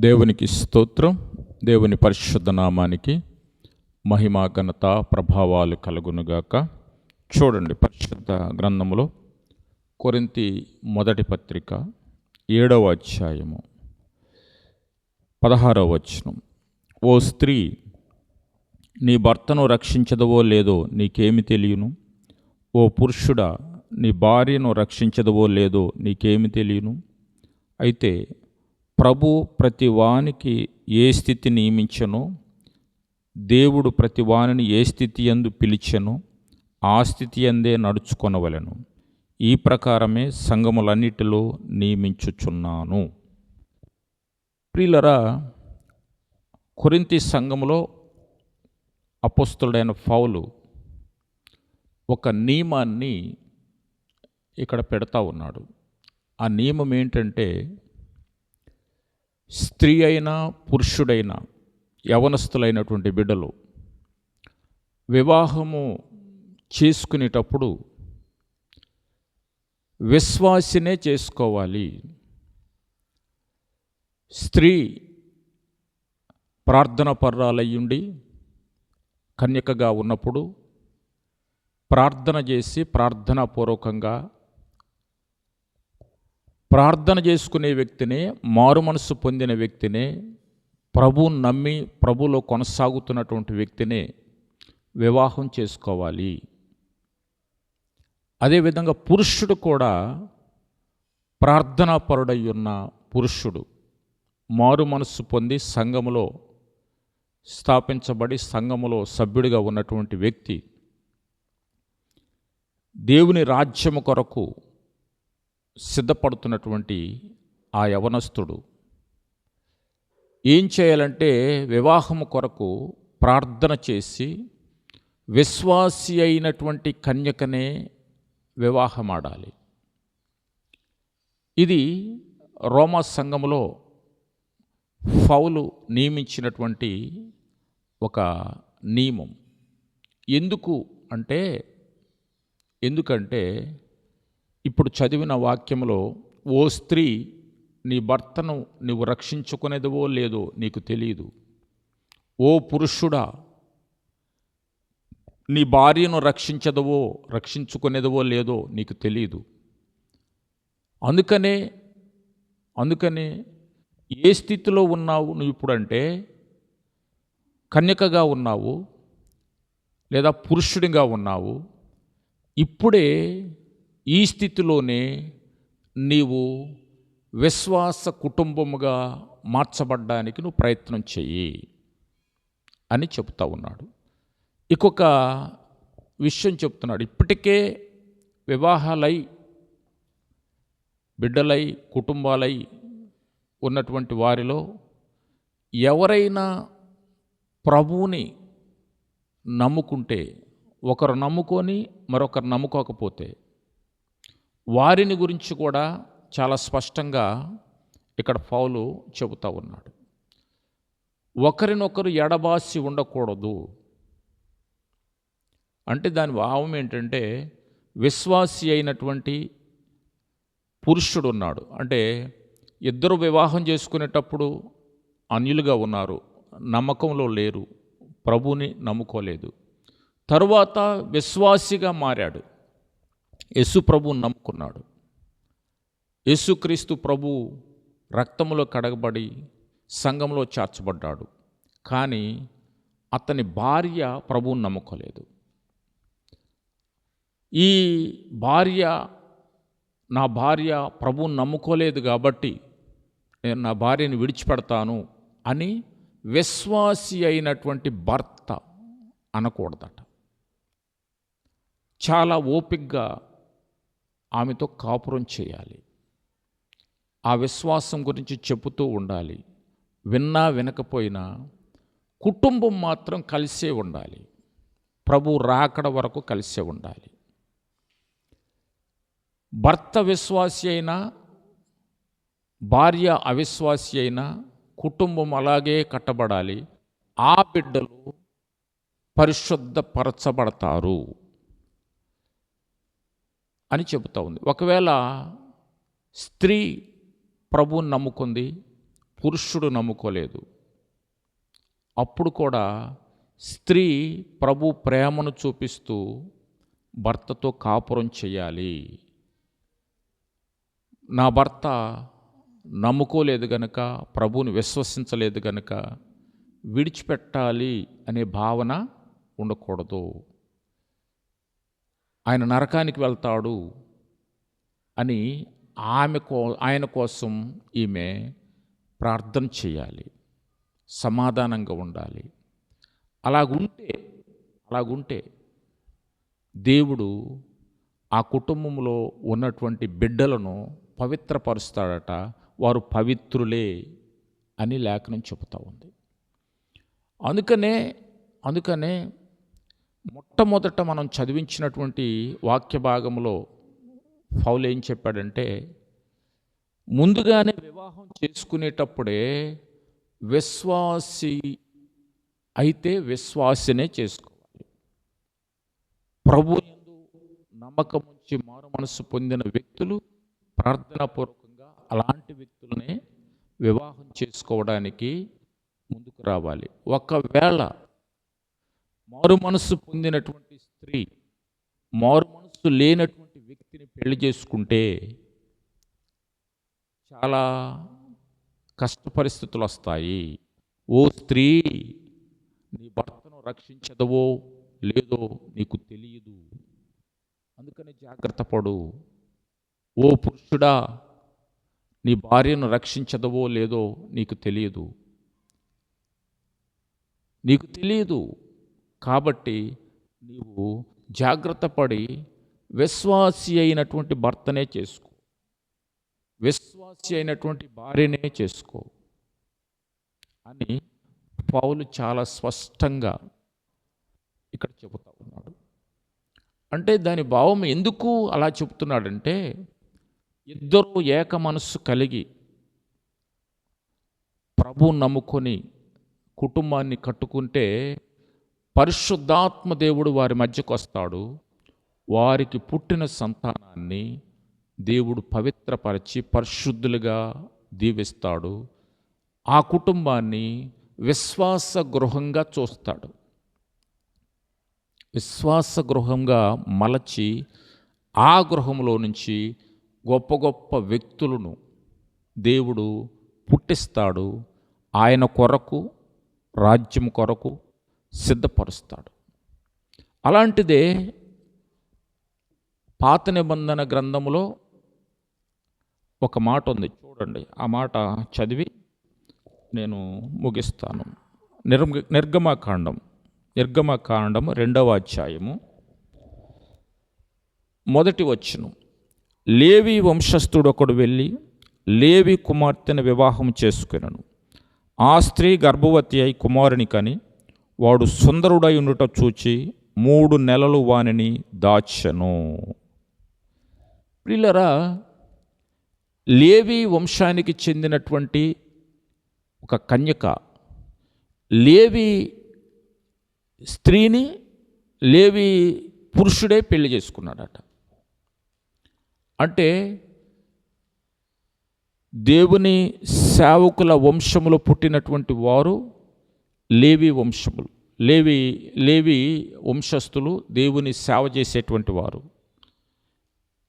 దేవునికి స్తోత్రం దేవుని పరిశుద్ధ నామానికి మహిమా ఘనత ప్రభావాలు కలుగునుగాక. చూడండి పరిశుద్ధ గ్రంథంలో కొరింతి మొదటి పత్రిక ఏడవ అధ్యాయము పదహారవ వచనం. ఓ స్త్రీ నీ భర్తను రక్షించదవో లేదో నీకేమి తెలియను? ఓ పురుషుడా నీ భార్యను రక్షించదవో లేదో నీకేమి తెలియను? అయితే ప్రభు ప్రతి వానికి ఏ స్థితి నియమించను? దేవుడు ప్రతి వానిని ఏ స్థితి ఎందు పిలిచెను? ఆ స్థితి ఎందే నడుచుకొనవలెను. ఈ ప్రకారమే సంఘములన్నిటిలో నియమించుచున్నాను. ప్రియులరా కొరింతి సంఘములో అపస్తుడైన ఫౌలు ఒక నియమాన్ని ఇక్కడ పెడతా ఉన్నాడు. ఆ నియమం ఏంటంటే స్త్రీ అయినా పురుషుడైనా యవనస్తులైనటువంటి బిడ్డలు వివాహము చేసుకునేటప్పుడు విశ్వాసినే చేసుకోవాలి. స్త్రీ ప్రార్థన పర్రాలయ్యుండి కన్యకగా ఉన్నప్పుడు ప్రార్థన చేసి ప్రార్థనాపూర్వకంగా ప్రార్థన చేసుకునే వ్యక్తినే మారు మనసు పొందిన వ్యక్తినే ప్రభు నమ్మి ప్రభులో కొనసాగుతున్నటువంటి వ్యక్తినే వివాహం చేసుకోవాలి. అదేవిధంగా పురుషుడు కూడా ప్రార్థనాపరుడై ఉన్న పురుషుడు మారు మనస్సు పొంది సంఘములో స్థాపించబడి సంఘములో సభ్యుడిగా ఉన్నటువంటి వ్యక్తి దేవుని రాజ్యము కొరకు సిద్ధపడుతున్నటువంటి ఆ యవనస్తుడు ఏం చేయాలంటే వివాహము కొరకు ప్రార్థన చేసి విశ్వాసి అయినటువంటి కన్యకనే వివాహమాడాలి. ఇది రోమా సంఘములో ఫౌలు నియమించినటువంటి ఒక నియమం. ఎందుకు అంటే ఎందుకంటే ఇప్పుడు చదివిన వాక్యంలో ఓ స్త్రీ నీ భర్తను నువ్వు రక్షించుకునేదివో లేదో నీకు తెలియదు. ఓ పురుషుడా నీ భార్యను రక్షించదవో రక్షించుకునేదివో లేదో నీకు తెలియదు. అందుకనే అందుకనే ఏ స్థితిలో ఉన్నావు నువ్వు ఇప్పుడంటే కన్యకగా ఉన్నావు లేదా పురుషుడిగా ఉన్నావు ఇప్పుడే ఈ స్థితిలోనే నీవు విశ్వాస కుటుంబముగా మార్చబడ్డానికి నువ్వు ప్రయత్నం చెయ్యి అని చెప్తా ఉన్నాడు. ఇంకొక విషయం చెప్తున్నాడు ఇప్పటికే వివాహాలై బిడ్డలై కుటుంబాలై ఉన్నటువంటి వారిలో ఎవరైనా ప్రభువుని నమ్ముకుంటే ఒకరు నమ్ముకొని మరొకరు నమ్ముకోకపోతే వారిని గురించి కూడా చాలా స్పష్టంగా ఇక్కడ పౌలు చెబుతూ ఉన్నాడు. ఒకరినొకరు ఎడబాసి ఉండకూడదు. అంటే దాని భావం ఏంటంటే విశ్వాసి అయినటువంటి పురుషుడు ఉన్నాడు అంటే ఇద్దరు వివాహం చేసుకునేటప్పుడు అన్యులుగా ఉన్నారు నమ్మకంలో లేరు ప్రభుని నమ్ముకోలేదు. తరువాత విశ్వాసిగా మారాడు. యేసు ప్రభు నమ్ముకున్నాడు. యేసుక్రీస్తు ప్రభు రక్తంలో కడగబడి సంఘంలో చేర్చబడ్డాడు. కానీ అతని భార్య ప్రభువును నమ్ముకోలేదు. ఈ భార్య నా భార్య ప్రభువును నమ్ముకోలేదు కాబట్టి నేను నా భార్యని విడిచిపెడతాను అని విశ్వాసి అయినటువంటి భర్త అనకూడదట. చాలా ఓపిగ్గా ఆమెతో కాపురం చేయాలి. ఆ విశ్వాసం గురించి చెబుతూ ఉండాలి. విన్నా వినకపోయినా కుటుంబం మాత్రం కలిసే ఉండాలి. ప్రభు రాకడ వరకు కలిసే ఉండాలి. భర్త విశ్వాసి అయినా భార్య అవిశ్వాసి అయినా కుటుంబం అలాగే కట్టబడాలి. ఆ బిడ్డలు పరిశుద్ధపరచబడతారు. అని చెబుతూ ఉంది. ఒకవేళ స్త్రీ ప్రభువుని నమ్ముకుంది పురుషుడు నమ్ముకోలేదు అప్పుడు కూడా స్త్రీ ప్రభు ప్రేమను చూపిస్తూ భర్తతో కాపురం చేయాలి. నా భర్త నమ్ముకోలేదు గనక ప్రభువుని విశ్వసించలేదు గనక విడిచిపెట్టాలి అనే భావన ఉండకూడదు. ఆయన నరకానికి వెళ్తాడు అని ఆమె కో ఆయన కోసం ఈమె ప్రార్థన చేయాలి. సమాధానంగా ఉండాలి. అలాగుంటే అలాగుంటే దేవుడు ఆ కుటుంబంలో ఉన్నటువంటి బిడ్డలను పవిత్రపరుస్తాడట వారు పవిత్రులే అని లేఖనం చెబుతూ ఉంది. అందుకనే అందుకనే మొట్టమొదట మనం చదివించినటువంటి వాక్య భాగంలో ఫౌల్ ఏం చెప్పాడంటే ముందుగానే వివాహం చేసుకునేటప్పుడే విశ్వాసి అయితే విశ్వాసినే చేసుకోవాలి. ప్రభు నమ్మకం నుంచి మారు మనసు పొందిన వ్యక్తులు ప్రార్థనాపూర్వకంగా అలాంటి వ్యక్తులనే వివాహం చేసుకోవడానికి ముందుకు రావాలి. ఒకవేళ మారు మనసు పొందినటువంటి స్త్రీ మారు మనస్సు లేనటువంటి వ్యక్తిని పెళ్ళి చేసుకుంటే చాలా కష్ట పరిస్థితులు వస్తాయి. ఓ స్త్రీ నీ భర్తను రక్షించదవో లేదో నీకు తెలియదు. అందుకని జాగ్రత్త పడు. ఓ పురుషుడా నీ భార్యను రక్షించదవో లేదో నీకు తెలియదు. నీకు తెలియదు. కాబట్టి నీవు జాగ్రత్త పడి విశ్వాసి అయినటువంటి భర్తనే చేసుకో. విశ్వాసి అయినటువంటి భార్యనే చేసుకో అని పౌలు చాలా స్పష్టంగా ఇక్కడ చెబుతా ఉన్నాడు. అంటే దాని భావం ఎందుకు అలా చెబుతున్నాడంటే ఇద్దరు ఏక మనస్సు కలిగి ప్రభు నమ్ముకొని కుటుంబాన్ని కట్టుకుంటే పరిశుద్ధాత్మ దేవుడు వారి మధ్యకు వస్తాడు. వారికి పుట్టిన సంతానాన్ని దేవుడు పవిత్రపరిచి పరిశుద్ధులుగా దీవిస్తాడు. ఆ కుటుంబాన్ని విశ్వాస గృహంగా చూస్తాడు. విశ్వాస గృహంగా మలచి ఆ గృహంలో నుంచి గొప్ప గొప్ప వ్యక్తులను దేవుడు పుట్టిస్తాడు. ఆయన కొరకు రాజ్యం కొరకు సిద్ధపరుస్తాడు. అలాంటిదే పాత నిబంధన గ్రంథములో ఒక మాట ఉంది. చూడండి ఆ మాట చదివి నేను ముగిస్తాను. నిర్గ నిర్గమకాండం నిర్గమకాండం రెండవ అధ్యాయము మొదటి వచ్చును లేవి వంశస్థుడు ఒకడు వెళ్ళి లేవి కుమార్తెను వివాహం చేసుకునను. ఆ స్త్రీ గర్భవతి అయి కుమారుని కని వాడు సుందరుడై ఉండుట చూచి మూడు నెలలు వానిని దాచను. ప్రిల్లరా లేవి వంశానికి చెందినటువంటి ఒక కన్యక లేవి స్త్రీని లేవి పురుషుడే పెళ్ళి చేసుకున్నాడట. అంటే దేవుని సేవకుల వంశములో పుట్టినటువంటి వారు లేవి వంశములు. లేవి లేవి వంశస్థులు దేవుని సేవ చేసేటువంటి వారు.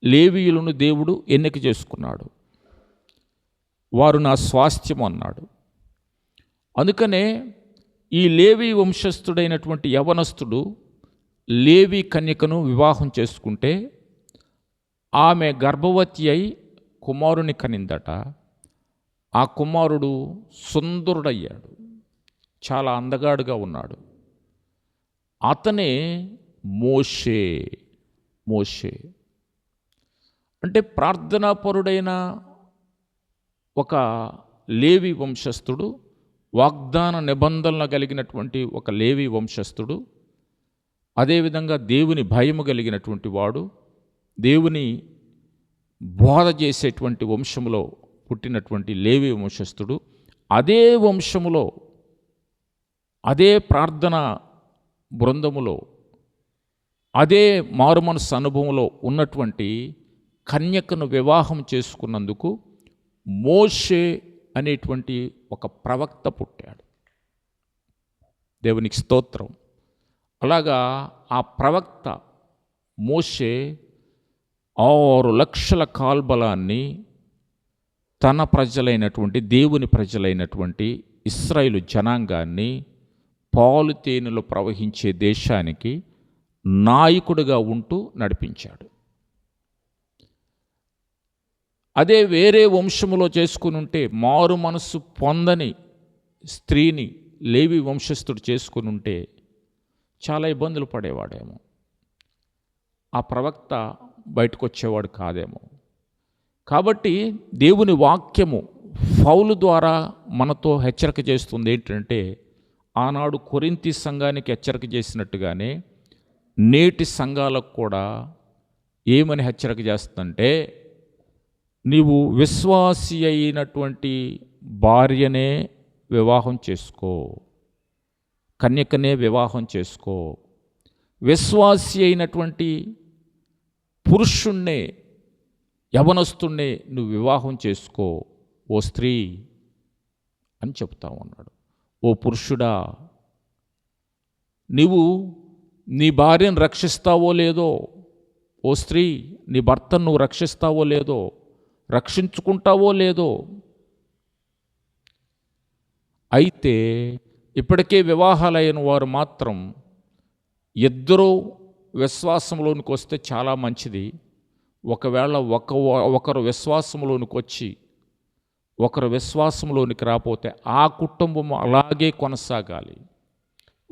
లేవీయులను దేవుడు ఎన్నిక చేసుకున్నాడు. వారు నా స్వాస్థ్యం అన్నాడు. అందుకనే ఈ లేవి వంశస్థుడైనటువంటి యవనస్థుడు లేవి కన్యకను వివాహం చేసుకుంటే ఆమె గర్భవతి అయి కుమారుని కనిందట. ఆ కుమారుడు సుందరుడయ్యాడు. చాలా అందగాడుగా ఉన్నాడు. అతనే మోషే మోషే. అంటే ప్రార్థనాపరుడైన ఒక లేవి వంశస్థుడు వాగ్దాన నిబంధనలు కలిగినటువంటి ఒక లేవి వంశస్థుడు అదేవిధంగా దేవుని భయము కలిగినటువంటి వాడు దేవుని బోధ చేసేటువంటి వంశములో పుట్టినటువంటి లేవి వంశస్థుడు అదే వంశములో అదే ప్రార్థన బృందములో అదే మారుమనసు అనుభవంలో ఉన్నటువంటి కన్యకను వివాహం చేసుకున్నందుకు మోషే అనేటువంటి ఒక ప్రవక్త పుట్టాడు. దేవునికి స్తోత్రం. అలాగా ఆ ప్రవక్త మోషే ఆరు లక్షల కాల్బలాన్ని తన ప్రజలైనటువంటి దేవుని ప్రజలైనటువంటి ఇస్రాయిలు జనాంగాన్ని పాలు తేనెలు ప్రవహించే దేశానికి నాయకుడిగా ఉంటూ నడిపించాడు. అదే వేరే వంశములో చేసుకుని ఉంటే మారు మనస్సు పొందని స్త్రీని లేవి వంశస్థుడు చేసుకుని ఉంటే చాలా ఇబ్బందులు పడేవాడేమో. ఆ ప్రవక్త బయటకు వచ్చేవాడు కాదేమో. కాబట్టి దేవుని వాక్యము ఫౌలు ద్వారా మనతో హెచ్చరిక చేస్తుంది ఏంటంటే ఆనాడు కొరింతి సంఘానికి హెచ్చరిక చేసినట్టుగానే నేటి సంఘాలకు కూడా ఏమని హెచ్చరిక చేస్తుందంటే నీవు విశ్వాసి అయినటువంటి భార్యనే వివాహం చేసుకో కన్యకనే వివాహం చేసుకో విశ్వాసి అయినటువంటి పురుషుణ్ణే యవనస్తుణ్ణే నువ్వు వివాహం చేసుకో ఓ స్త్రీ అని చెప్తా ఉన్నాడు. ఓ పురుషుడా నీవు నీ భార్యను రక్షిస్తావో లేదో ఓ స్త్రీ నీ భర్తను నువ్వు రక్షిస్తావో లేదో రక్షించుకుంటావో లేదో అయితే ఇప్పటికే వివాహాలైన వారు మాత్రం ఇద్దరూ విశ్వాసంలోనికి వస్తే చాలా మంచిది. ఒకవేళ ఒక ఒకరు విశ్వాసంలోనికి వచ్చి ఒకరు విశ్వాసంలోనికి రాపోతే ఆ కుటుంబం అలాగే కొనసాగాలి.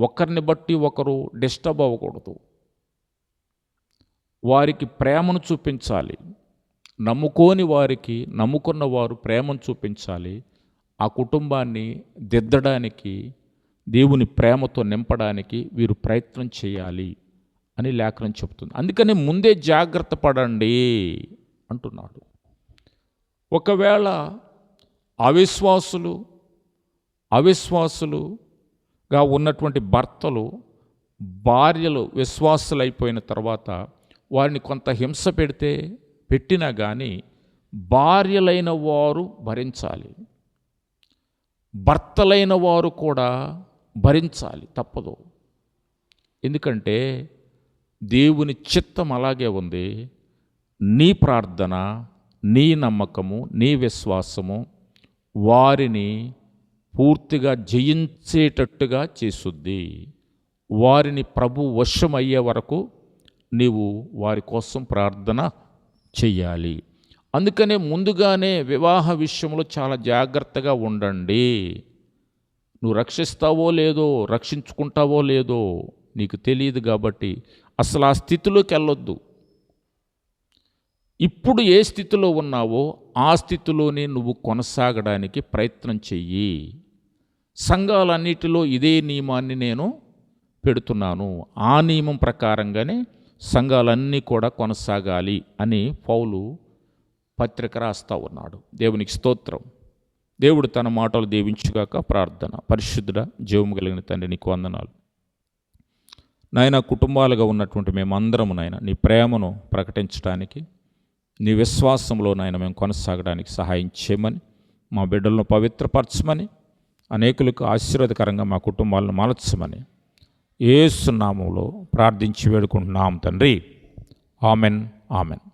ఒకరిని బట్టి ఒకరు డిస్టర్బ్ అవ్వకూడదు. వారికి ప్రేమను చూపించాలి. నమ్ముకోని వారికి నమ్ముకున్న వారు ప్రేమను చూపించాలి. ఆ కుటుంబాన్ని దిద్దడానికి దేవుని ప్రేమతో నింపడానికి వీరు ప్రయత్నం చేయాలి అని లేఖనం చెబుతుంది. అందుకని ముందే జాగ్రత్త పడండి అంటున్నాడు. ఒకవేళ అవిశ్వాసులు అవిశ్వాసులుగా ఉన్నటువంటి భర్తలు భార్యలు విశ్వాసులైపోయిన తర్వాత వారిని కొంత హింస పెడితే పెట్టినా కానీ భార్యలైన వారు భరించాలి. భర్తలైన వారు కూడా భరించాలి తప్పదు. ఎందుకంటే దేవుని చిత్తం అలాగే ఉంది. నీ ప్రార్థన నీ నమ్మకము నీ విశ్వాసము వారిని పూర్తిగా జయించేటట్టుగా చేస్తుంది. వారిని ప్రభు వశమయ్యే వరకు నీవు వారి కోసం ప్రార్థన చెయ్యాలి. అందుకనే ముందుగానే వివాహ విషయంలో చాలా జాగ్రత్తగా ఉండండి. నువ్వు రక్షిస్తావో లేదో రక్షించుకుంటావో లేదో నీకు తెలియదు కాబట్టి అసలు ఆ స్థితిలోకి వెళ్ళొద్దు. ఇప్పుడు ఏ స్థితిలో ఉన్నావో ఆ స్థితిలోనే నువ్వు కొనసాగడానికి ప్రయత్నం చెయ్యి. సంఘాలన్నిటిలో ఇదే నియమాన్ని నేను పెడుతున్నాను. ఆ నియమం ప్రకారంగానే సంఘాలన్నీ కూడా కొనసాగాలి అని పౌలు పత్రిక రాస్తా ఉన్నాడు. దేవునికి స్తోత్రం. దేవుడు తన మాటలు దీవించుగాక ప్రార్థన. పరిశుద్ధుడ జీవము కలిగిన తండ్రి నీకు వందనాలు. నాయన కుటుంబాలుగా ఉన్నటువంటి మేమందరము నాయన నీ ప్రేమను ప్రకటించడానికి నీ విశ్వాసంలో నాయన మేము కొనసాగడానికి సహాయం చేయమని మా బిడ్డలను పవిత్రపరచమని అనేకులకు ఆశీర్వాదకరంగా మా కుటుంబాలను మలచమని ఏసునామంలో ప్రార్థించి వేడుకుంటున్నాం తండ్రి. Amen amen.